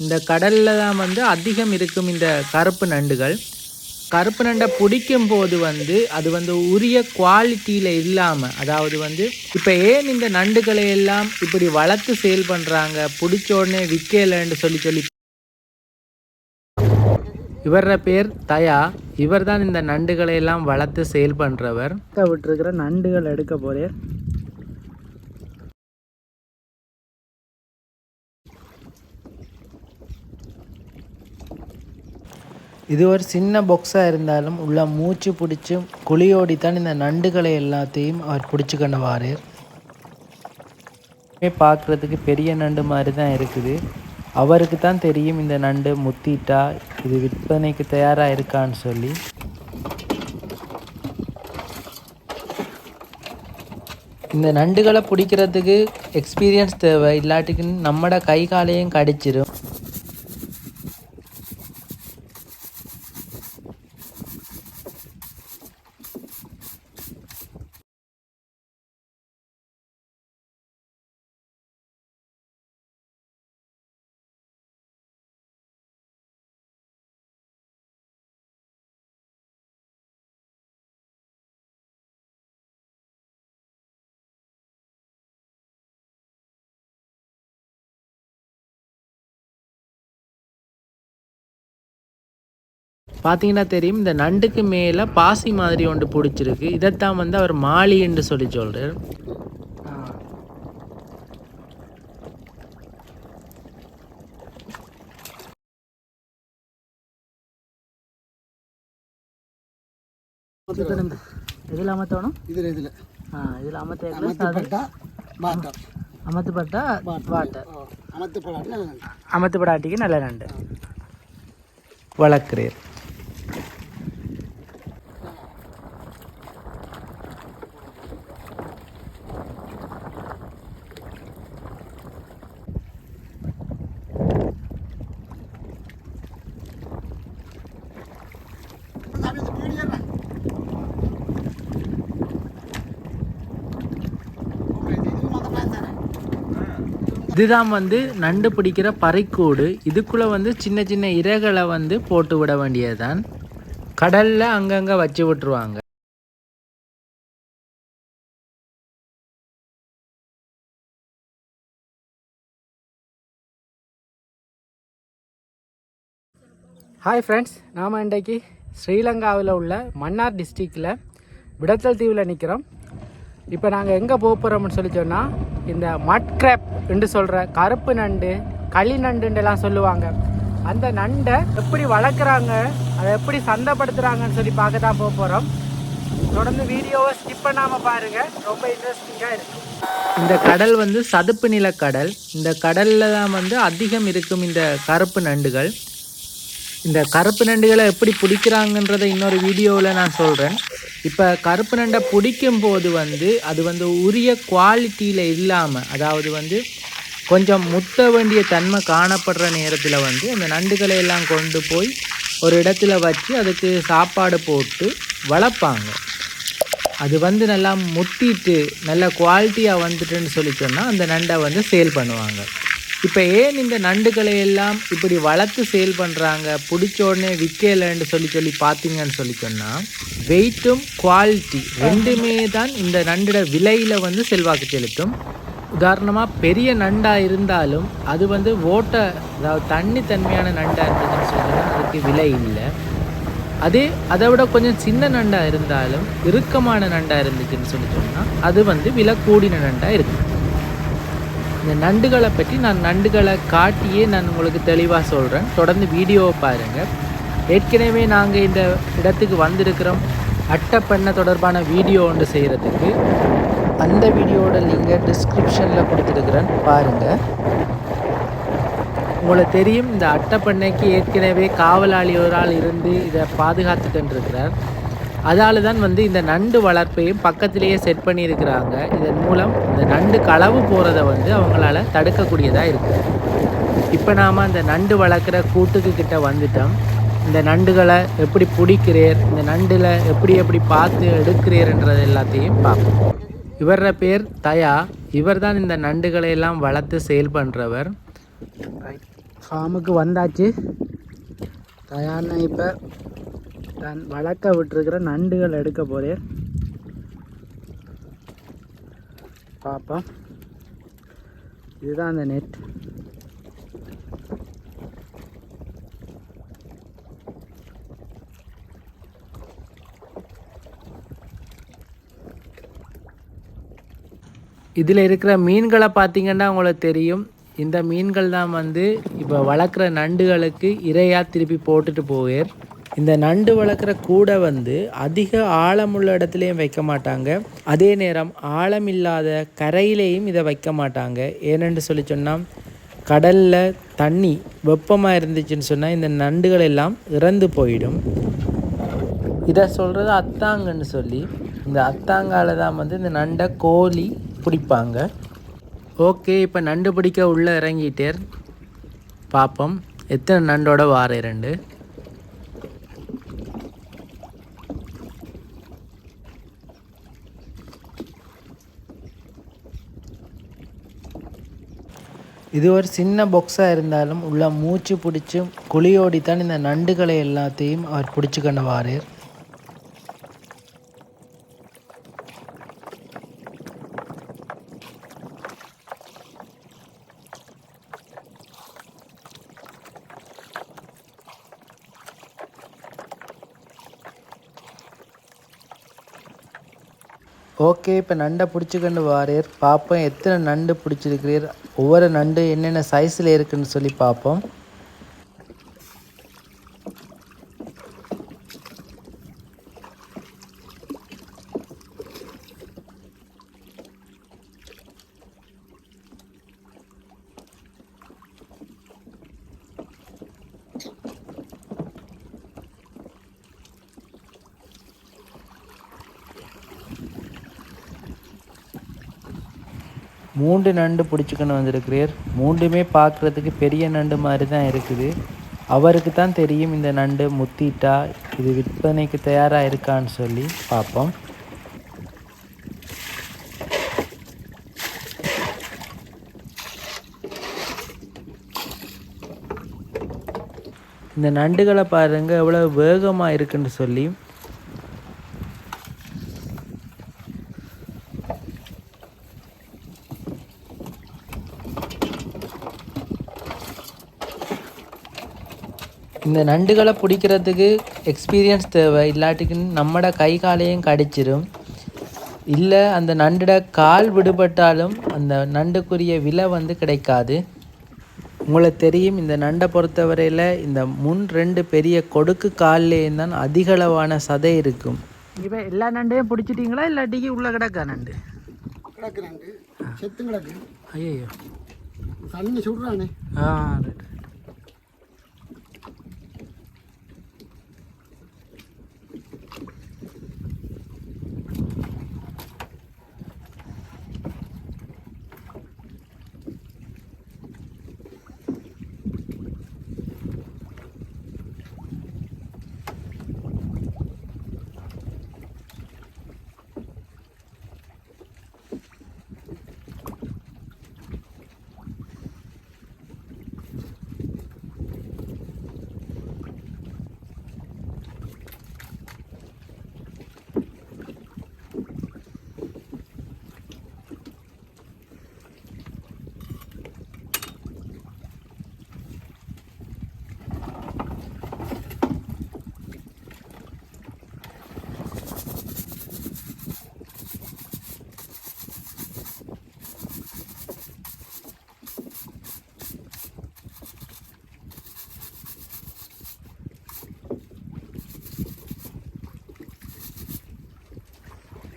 இந்த கடலில் தான் வந்து அதிகம் இருக்கும் இந்த கருப்பு நண்டுகள். கருப்பு நண்டை பிடிக்கும் போது வந்து அது வந்து உரிய குவாலிட்டியில் இல்லாமல் அதாவது வந்து இப்போ ஏன் இந்த நண்டுகளை எல்லாம் இப்படி வளர்த்து சேல் பண்ணுறாங்க பிடிச்ச உடனே விற்கலைன்னு சொல்லி சொல்லி. இவர பேர் தயா. இவர் தான் இந்த நண்டுகளை எல்லாம் வளர்த்து சேல் பண்ணுறவர் விட்டுருக்கிற நண்டுகள் எடுக்க போகிறேன் இது ஒரு சின்ன பொக்ஸாக இருந்தாலும் உள்ள மூச்சு பிடிச்சி குழியோடி தான் இந்த நண்டுகளை எல்லாத்தையும் அவர் பிடிச்சி கொண்டு பார்க்குறதுக்கு பெரிய நண்டு மாதிரி தான் இருக்குது. அவருக்கு தான் தெரியும் இந்த நண்டு முத்திட்டா இது விற்பனைக்கு தயாராக இருக்கான்னு சொல்லி. இந்த நண்டுகளை பிடிக்கிறதுக்கு எக்ஸ்பீரியன்ஸ் தேவை இல்லாட்டிக்கு நம்மட கை காலையும் கடிச்சிடும் பார்த்தீங்கன்னா தெரியும் இந்த நண்டுக்கு மேலே பாசி மாதிரி ஒன்று பிடிச்சிருக்கு. இதைத்தான் வந்து அவர் மாலி என்று சொல்லி சொல்கிறார் இதில் அமர்த்தணும்? இதில் இதில். ஆ இதில் அமர்த்த அமர்த்தப்பட்டா வாட்டர். அமர்த்தப்பட்டா வாட்டர். அமர்த்தப்படாட்டி நல்ல நண்டு. அமர்த்தப்படாட்டிக்கு நல்ல நண்டு. வளர்க்குறேன். இதுதான் வந்து நண்டு பிடிக்கிற பறைக்கூடு. இதுக்குள்ளே வந்து சின்ன சின்ன இரைகளை வந்து போட்டு விட வேண்டியதுதான். கடலில் அங்கங்கே வச்சு விட்டுருவாங்க. ஹாய் ஃப்ரெண்ட்ஸ் நாம் இன்றைக்கு ஸ்ரீலங்காவில் உள்ள மன்னார் டிஸ்ட்ரிக்டில் விடத்தல் தீவில் நிற்கிறோம் இப்போ நாங்கள் எங்கே போக போகிறோம்னு சொல்லி சொன்னால் இந்த மட்கிராப் என்று சொல்கிற கருப்பு நண்டு களி நண்டுன்றெல்லாம் சொல்லுவாங்க. அந்த நண்டை எப்படி வளர்க்குறாங்க அதை எப்படி சந்தைப்படுத்துகிறாங்கன்னு சொல்லி பார்க்க தான் போக போகிறோம் தொடர்ந்து வீடியோவை ஸ்கிப் பண்ணாமல் பாருங்கள் ரொம்ப இன்ட்ரெஸ்டிங்காக இருக்கும் இந்த கடல் வந்து சதுப்பு நில கடல் இந்த கடலில் தான் வந்து அதிகம் இருக்கும் இந்த கருப்பு நண்டுகள். இந்த கருப்பு நண்டுகளை எப்படி பிடிக்கிறாங்கன்றதை இன்னொரு வீடியோவில் நான் சொல்கிறேன் இப்போ கருப்பு நண்டை பிடிக்கும் போது வந்து அது வந்து உரிய குவாலிட்டியில் இல்லாமல் அதாவது வந்து கொஞ்சம் முத்த வேண்டிய தன்மை காணப்படுற நேரத்தில் வந்து அந்த நண்டுகளை எல்லாம் கொண்டு போய் ஒரு இடத்துல வச்சு அதுக்கு சாப்பாடு போட்டு வளர்ப்பாங்க. அது வந்து நல்லா முத்திட்டு நல்ல குவாலிட்டியாக வந்துட்டுன்னு சொல்லி சொன்னால் அந்த நண்டை வந்து சேல் பண்ணுவாங்க. இப்போ ஏன் இந்த நண்டுகளை எல்லாம் இப்படி வளர்த்து சேல் பண்ணுறாங்க பிடிச்ச உடனே விற்கலைன்னு சொல்லி சொல்லி பார்த்தீங்கன்னு சொல்லி சொன்னால் வெயிட்டும் குவாலிட்டி ரெண்டுமே தான் இந்த நண்டோட விலையில் வந்து செல்வாக்கு செலுத்தும். உதாரணமாக பெரிய நண்டாக இருந்தாலும் அது வந்து ஓட்டை அதாவது தண்ணி தன்மையான நண்டாக இருந்ததுன்னு சொன்னால் அதுக்கு விலை இல்லை. அதே அதை விட கொஞ்சம் சின்ன நண்டாக இருந்தாலும் இறுக்கமான நண்டாக இருந்துச்சுன்னு சொல்லி சொன்னால் அது வந்து விலை கூடின நண்டாக இருக்குது இந்த நண்டுகளை பற்றி நான் நண்டுகளை காட்டியே நான் உங்களுக்கு தெளிவாக சொல்கிறேன் தொடர்ந்து வீடியோவை பாருங்கள் ஏற்கனவே நாங்கள் இந்த இடத்துக்கு வந்திருக்கிறோம். அட்டைப்பண்ணை தொடர்பான வீடியோ ஒன்று செய்கிறதுக்கு அந்த வீடியோட லிங்கை டிஸ்கிரிப்ஷனில் கொடுத்துருக்குறேன். பாருங்கள் உங்களுக்கு தெரியும் இந்த அட்டைப்பண்ணைக்கு ஏற்கனவே காவலாளி ஒரு ஆள் இருந்து இதை பாதுகாத்துட்டு இருக்கிறார். அதால் தான் வந்து இந்த நண்டு வளர்ப்பையும் பக்கத்திலேயே செட் பண்ணியிருக்கிறாங்க. இதன் மூலம் இந்த நண்டு களவு போகிறத வந்து அவங்களால தடுக்கக்கூடியதாக இருக்குது இப்போ நாம் அந்த நண்டு வளர்க்குற கூட்டுக்கு கிட்ட வந்துட்டோம். இந்த நண்டுகளை எப்படி பிடிக்கிறீர்? இந்த நண்டில் எப்படி எப்படி பார்த்து எடுக்கிறீர்ன்றது எல்லாத்தையும் பார்ப்போம். இவர பேர் தயா. இவர் தான் இந்த நண்டுகளை எல்லாம் வளர்த்து சேல் பண்ணுறவர் ஃபார்முக்கு வந்தாச்சு. தயான்னு இப்போ நான் வளர்க்க விட்டுருக்கிற நண்டுகள் எடுக்க போகிறேன் பாப்பா இதுதான் அந்த நெட் இதில் இருக்கிற மீன்களை பார்த்தீங்கன்னா உங்களுக்கு தெரியும். இந்த மீன்கள் தான் வந்து இப்போ வளர்க்குற நண்டுகளுக்கு இரையாக திருப்பி போட்டுட்டு போவேன். இந்த நண்டு வளர்க்குற கூடை வந்து அதிக ஆழமுள்ள இடத்துலையும் வைக்க மாட்டாங்க. அதே நேரம் ஆழம் இல்லாத கரையிலையும் இதை வைக்க மாட்டாங்க. ஏனென்று சொல்லி சொன்னால் கடலில் தண்ணி வெப்பமாக இருந்துச்சுன்னு சொன்னால் இந்த நண்டுகள் எல்லாம் இறந்து போயிடும். இதை சொல்கிறது அத்தாங்கன்னு சொல்லி இந்த அத்தாங்கால தான் வந்து இந்த நண்டை கோழி பிடிப்பாங்க. ஓகே இப்போ நண்டு பிடிக்க உள்ளே இறங்கிட்டேர். பார்ப்போம் எத்தனை நண்டோட வார ரெண்டு இது ஒரு சின்ன பொக்ஸாக இருந்தாலும் உள்ள மூச்சு பிடிச்சி குழியோடித்தான் இந்த நண்டுகளை எல்லாத்தையும் அவர் பிடிச்சி கொண்டு ஓகே இப்போ நண்டை பிடிச்சிக்கண்டு வாரீர் பார்ப்போம் எத்தனை நண்டு பிடிச்சிருக்கிறீர்? ஒவ்வொரு நண்டு என்னென்ன சைஸில் இருக்குன்னு சொல்லி பார்ப்போம். மூன்று நண்டு பிடிச்சிக்கொண்டு வந்திருக்கிறீர். மூன்றுமே பார்க்குறதுக்கு பெரிய நண்டு மாதிரி தான் இருக்குது. அவருக்கு தான் தெரியும் இந்த நண்டு முத்திட்டா இது விற்பனைக்கு தயாராக இருக்கான்னு சொல்லி. பார்ப்போம். இந்த நண்டுகளை பாருங்கள் எவ்வளோ வேகமாக இருக்குன்னு சொல்லி. இந்த நண்டுகளை பிடிக்கிறதுக்கு எக்ஸ்பீரியன்ஸ் தேவை. இல்லாட்டிக்கு நம்மட கை காலையும் கடிச்சிரும். இல்லை அந்த நண்டுட கால் விடுபட்டாலும் அந்த நண்டுக்குரிய விலை வந்து கிடைக்காது. உங்களுக்கு தெரியும் இந்த நண்டை பொறுத்தவரையில் இந்த முன் ரெண்டு பெரிய கொடுக்கு கால்லேயும் தான் அதிகளவான சதை இருக்கும். இப்போ எல்லா நண்டையும் பிடிச்சிட்டிங்களா? இல்லாட்டிக்கு உள்ளே கிடக்கா நண்டு? கிடக்கு நண்டு. செத்து கிடக்கு. ஐயோ தண்ணி சுடுறானே. ஆ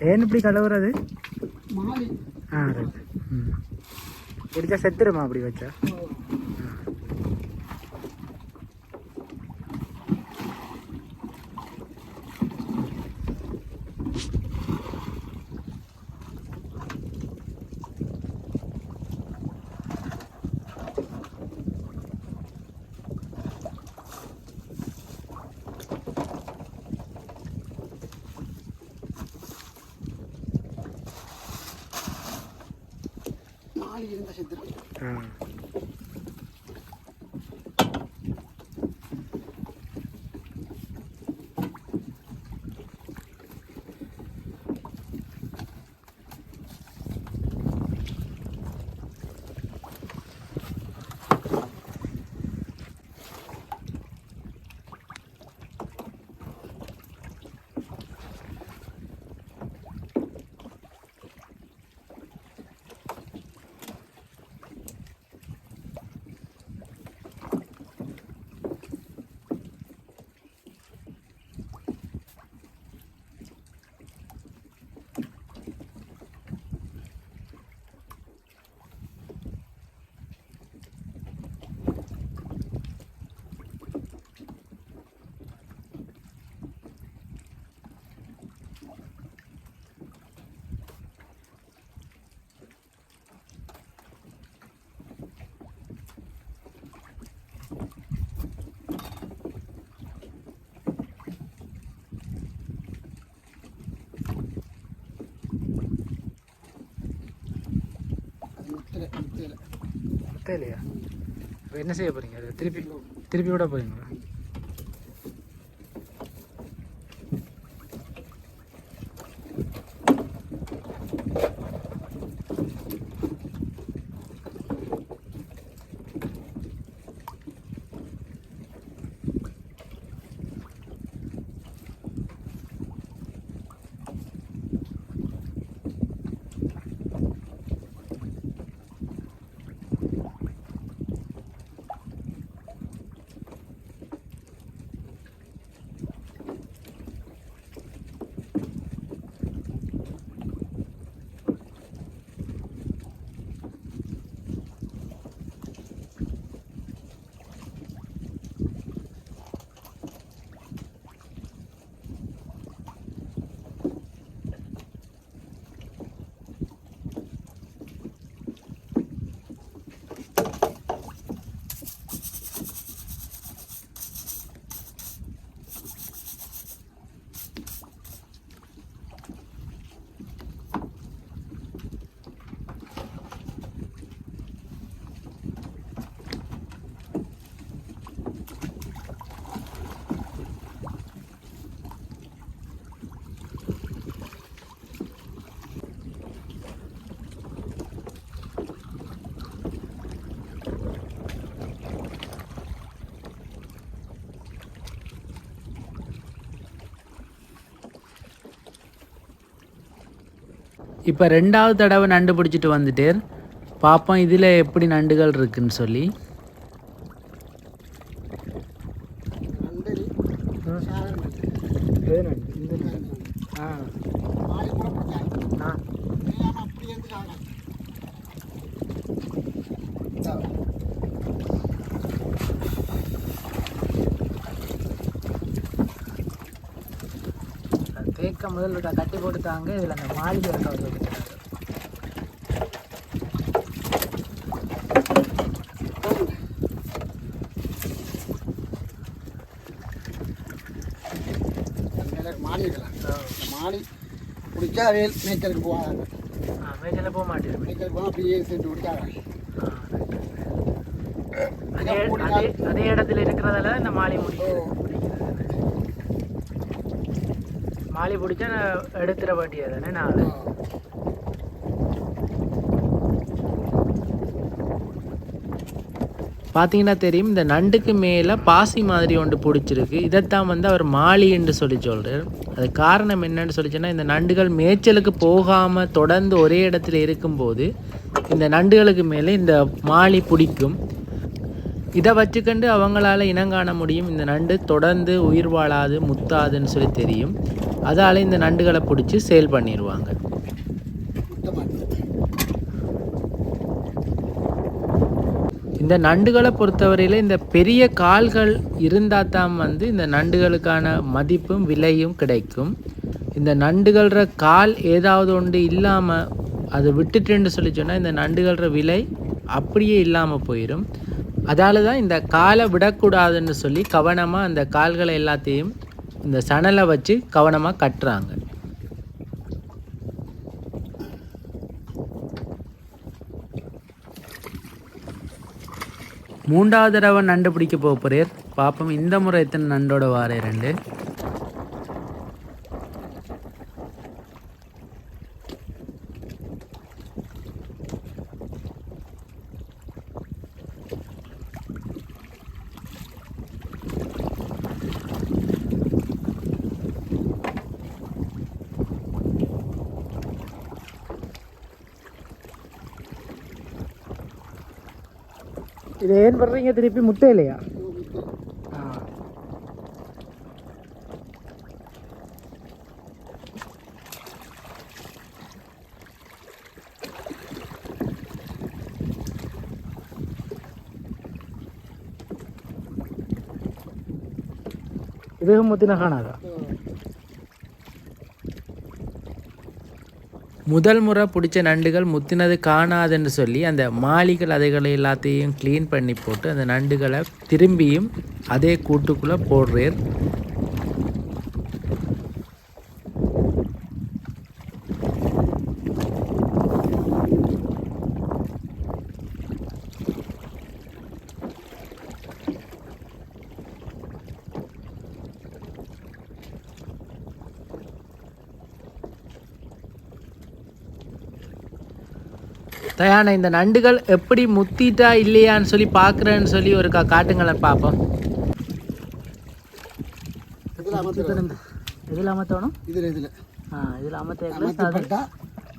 ஏன் இப்படி கலவுறது ஆ ரைட். ம். பிடிச்சா செத்துருமா அப்படி வச்சா? இல்லையா? இப்போ என்ன செய்ய போகிறீங்க அதை திருப்பி திருப்பி விட போகிறீங்களா இப்போ ரெண்டாவது தடவை நண்டு பிடிச்சிட்டு வந்துட்டேர். பார்ப்போம் இதில் எப்படி நண்டுகள் இருக்குதுன்னு சொல்லி நண்டரி சாகர் நண்டு ஆ மாலி கூட பிடிச்சாங்க ஆ தெரியாம அப்படி இருந்து சாகர் தேக்க முதல் விட இதில் அந்த மாளிகை கவர் வச்சுருக்காங்க மாலி இருக்கலாம் மாலி பிடிச்சா வேல் மேய்ச்சலுக்கு போவாங்க ஆ மேஜில் போக மாட்டேங்குது மேய்ச்சலுக்கு போனால் அப்படியே சென்று பிடிச்சாங்க அதே அதே அதே இடத்துல இருக்கிறதால இந்த மாலி முடிக்கும் மாலி பிடிச்சா நான் எடுத்துட வேண்டியது தானே நான் பார்த்தீங்கன்னா தெரியும் இந்த நண்டுக்கு மேலே பாசி மாதிரி ஒன்று பிடிச்சிருக்கு. இதைத்தான் வந்து அவர் மாலி என்று சொல்லி சொல்கிறார் அது காரணம் என்னன்னு சொல்லிச்சுன்னா இந்த நண்டுகள் மேய்ச்சலுக்கு போகாமல் தொடர்ந்து ஒரே இடத்துல இருக்கும்போது இந்த நண்டுகளுக்கு மேலே இந்த மாலி பிடிக்கும். இதை வச்சுக்கண்டு அவங்களால இனங்காண முடியும். இந்த நண்டு தொடர்ந்து உயிர் வாழாது முத்தாதுன்னு சொல்லி தெரியும். அதால் இந்த நண்டுகளை பிடிச்சி சேல் பண்ணிடுவாங்க இந்த நண்டுகளை பொறுத்தவரையில் இந்த பெரிய கால்கள் இருந்தால் தான் வந்து இந்த நண்டுகளுக்கான மதிப்பும் விலையும் கிடைக்கும். இந்த நண்டுகளற கால் ஏதாவது ஒன்று இல்லாமல் அதை விட்டுட்டுன்னு சொல்லி சொன்னால் இந்த நண்டுகளற விலை அப்படியே இல்லாமல் போயிடும் அதால தான் இந்த காலை விடக்கூடாதுன்னு சொல்லி கவனமாக அந்த கால்களை எல்லாத்தையும் இந்த சணலை வச்சு கவனமாக கட்டுறாங்க. மூன்றாவது தடவை நண்டு பிடிக்க போக போகிறேர் இந்த முறை எத்தனை நண்டோட வாரே ரெண்டு. ഇത് ഏൻ പറഞ്ഞ തിരുപ്പി മുട്ടയില്ലയാ ഇദ്ദേഹം മുത്തിനെ കാണാതാ. முதல் முறை பிடிச்ச நண்டுகள் முத்தினது காணாதுன்னு சொல்லி அந்த மாளிகள் அதைகளை எல்லாத்தையும் க்ளீன் பண்ணி போட்டு அந்த நண்டுகளை திரும்பியும் அதே கூட்டுக்குள்ளே போடுறேன். தயானா இந்த நண்டுகள் எப்படி முத்திட்டா இல்லையான்னு சொல்லி பார்க்குறேன்னு சொல்லி ஒரு கா காட்டுங்களேன் பார்ப்போம் இதில் அமர்த்தணும்? இதில் இதில். ஆ இதில் அமர்த்த அமர்த்தப்பட்டா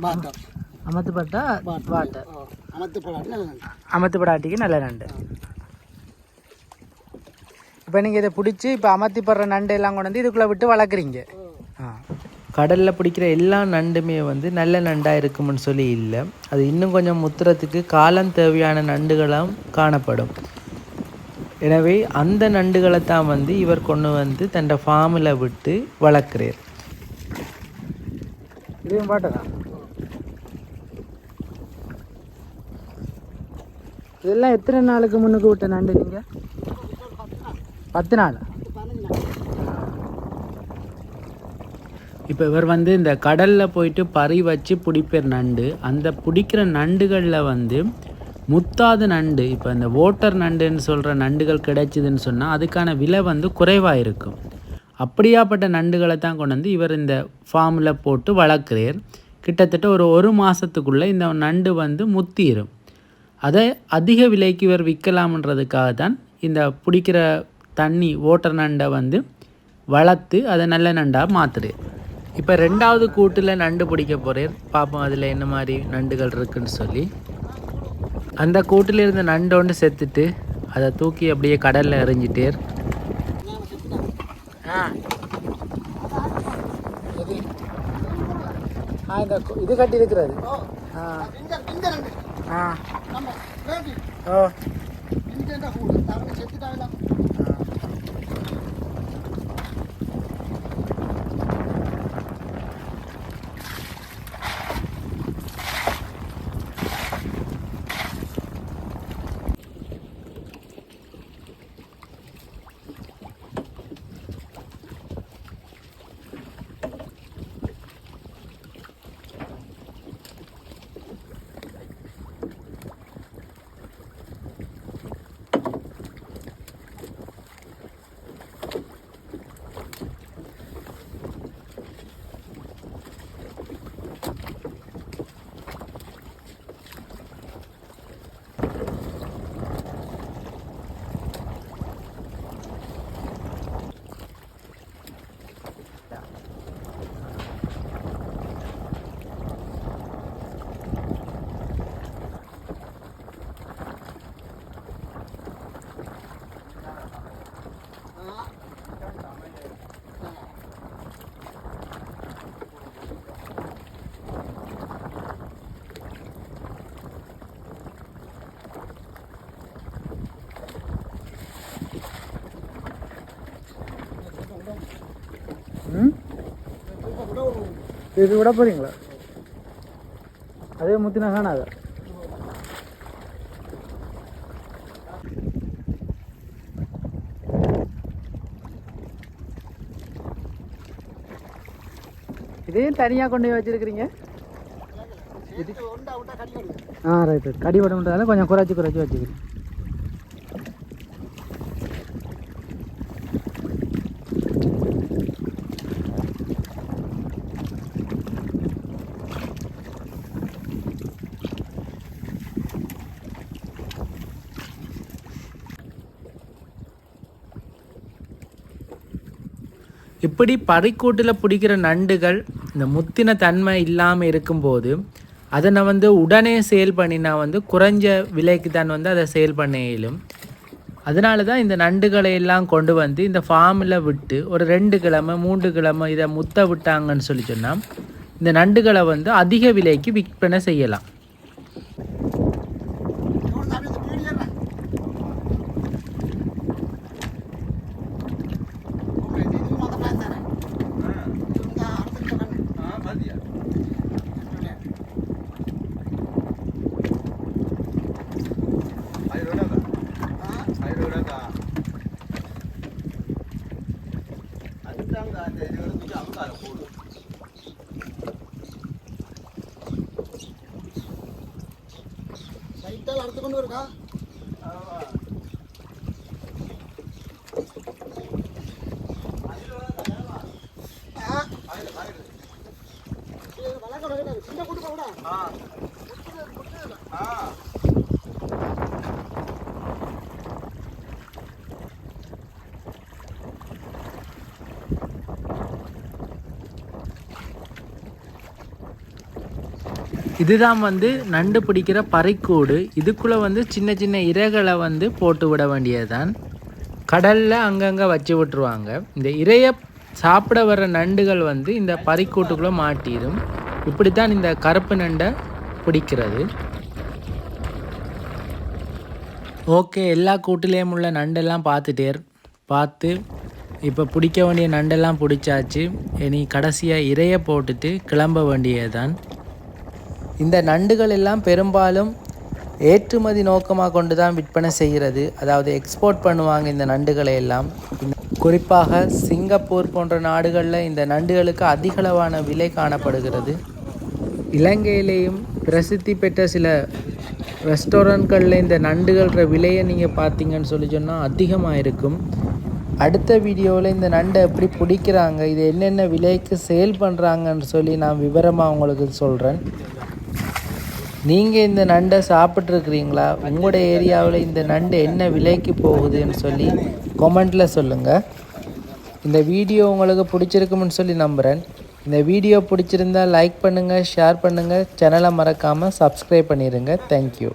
வாட்டர் அமர்த்தப்பட்டா வாட்டர் அமர்த்தப்படாட்டி நல்ல நண்டு. அமர்த்தப்படாட்டிக்கு நல்ல நண்டு. இப்போ நீங்கள் இதை பிடிச்சி இப்போ அமர்த்திப்படுற நண்டு எல்லாம் கொண்டு வந்து இதுக்குள்ளே விட்டு வளர்க்குறீங்க. கடலில் பிடிக்கிற எல்லா நண்டுமே வந்து நல்ல நண்டாக இருக்கும்னு சொல்லி இல்லை. அது இன்னும் கொஞ்சம் முத்துறதுக்கு காலம் தேவையான நண்டுகளும் காணப்படும். எனவே அந்த நண்டுகளை தான் வந்து இவர் கொண்டு வந்து தன்னோட ஃபார்மில் விட்டு வளர்க்குறார். இதையும் பாட்டதா இதெல்லாம் எத்தனை நாளுக்கு முன்னுக்கு விட்ட நண்டு நீங்கள் பத்து நாள்? இப்போ இவர் வந்து இந்த கடலில் போயிட்டு பறி வச்சு பிடிப்பேர் நண்டு. அந்த பிடிக்கிற நண்டுகளில் வந்து முத்தாத நண்டு இப்போ இந்த ஓட்டர் நண்டுன்னு சொல்கிற நண்டுகள் கிடைச்சிதுன்னு சொன்னால் அதுக்கான விலை வந்து குறைவாக இருக்கும். அப்படியாப்பட்ட நண்டுகளை தான் கொண்டு வந்து இவர் இந்த ஃபார்மில் போட்டு வளர்க்குறார். கிட்டத்தட்ட ஒரு ஒரு மாதத்துக்குள்ளே இந்த நண்டு வந்து முத்திரும். அதை அதிக விலைக்கு இவர் விற்கலாம்ன்றதுக்காக தான் இந்த பிடிக்கிற தண்ணி ஓட்டர் நண்டை வந்து வளர்த்து அதை நல்ல நண்டாக மாற்றுறார் இப்போ ரெண்டாவது கூட்டில் நண்டு பிடிக்க போகிறார் பார்ப்போம் அதில் என்ன மாதிரி நண்டுகள் இருக்குன்னு சொல்லி. அந்த கூட்டில் இருந்த நண்டு ஒன்று செத்துட்டு அதை தூக்கி அப்படியே கடலில் எறிஞ்சிட்டேர் ஆ. இந்த இது கட்டி இருக்கிறது. ஆ. ஆ. ஓ. இது விட போகிறீங்களா அதே முத்தினா காணாத இதையும் தனியாக கொண்டு போய் வச்சிருக்கிறீங்க? ஆ ரைட் ரைட் கடி படம்ன்றதால கொஞ்சம் குறைச்சி குறைச்சி வச்சுக்கிறேன். இப்படி பறிக்கூட்டில் பிடிக்கிற நண்டுகள் இந்த முத்தின தன்மை இல்லாமல் இருக்கும்போது அதனை வந்து உடனே சேல் பண்ணினா வந்து குறைஞ்ச விலைக்கு தான் வந்து அதை சேல் பண்ண இயலும் அதனால தான் இந்த நண்டுகளை எல்லாம் கொண்டு வந்து இந்த ஃபார்மில் விட்டு ஒரு ரெண்டு கிழமை மூன்று கிழமை இதை முத்த விட்டாங்கன்னு சொல்லி சொன்னால் இந்த நண்டுகளை வந்து அதிக விலைக்கு விற்பனை செய்யலாம் இவன் தம்பி இந்த பீடி ஏறுறேன். ஓகே, இது இதுவும் அந்த plan தானே? இந்த அடுத்த கண்ணு. சைட்டால் அடுத்து கொண்டு இருக்கா வளர்க்க சின்ன கூட்டு கூட இதுதான் வந்து நண்டு பிடிக்கிற பறைக்கூடு. இதுக்குள்ளே வந்து சின்ன சின்ன இரைகளை வந்து போட்டு விட வேண்டியதுதான். கடலில் அங்கங்கே வச்சு விட்டுருவாங்க. இந்த இரையை சாப்பிட வர நண்டுகள் வந்து இந்த பறிக்கூட்டுக்குள்ளே மாட்டிடும். இப்படித்தான் இந்த கருப்பு நண்டை பிடிக்கிறது. ஓகே எல்லா கூட்டுலேயும் உள்ள நண்டெல்லாம் பார்த்துட்டே பார்த்து இப்போ பிடிக்க வேண்டிய நண்டெல்லாம் பிடிச்சாச்சு. இனி கடைசியாக இரையை போட்டுட்டு கிளம்ப வேண்டியதுதான். இந்த நண்டுகள் எல்லாம் பெரும்பாலும் ஏற்றுமதி நோக்கமாக கொண்டு தான் விற்பனை செய்கிறது. அதாவது எக்ஸ்போர்ட் பண்ணுவாங்க இந்த நண்டுகளை எல்லாம். குறிப்பாக சிங்கப்பூர் போன்ற நாடுகளில் இந்த நண்டுகளுக்கு அதிகளவான விலை காணப்படுகிறது. இலங்கையிலேயும் பிரசித்தி பெற்ற சில ரெஸ்டாரண்ட்களில் இந்த நண்டுகளோட விலையை நீங்கள் பார்த்தீங்கன்னு சொல்லி சொன்னால் அதிகமாக இருக்கும் அடுத்த வீடியோவில் இந்த நண்டை எப்படி பிடிக்கிறாங்க இது என்னென்ன விலைக்கு சேல் பண்ணுறாங்கன்னு சொல்லி நான் விவரமாக உங்களுக்கு சொல்கிறேன் நீங்கள் இந்த நண்டை சாப்பிட்ருக்குறீங்களா உங்களோட ஏரியாவில் இந்த நண்டு என்ன விலைக்கு போகுதுன்னு சொல்லி கொமெண்ட்டில் சொல்லுங்கள் இந்த வீடியோ உங்களுக்கு பிடிச்சிருக்கும்னு சொல்லி நம்புகிறேன் இந்த வீடியோ பிடிச்சிருந்தா லைக் பண்ணுங்கள் ஷேர் பண்ணுங்கள் சேனலை மறக்காமல் சப்ஸ்கிரைப் பண்ணிடுங்க தேங்க்யூ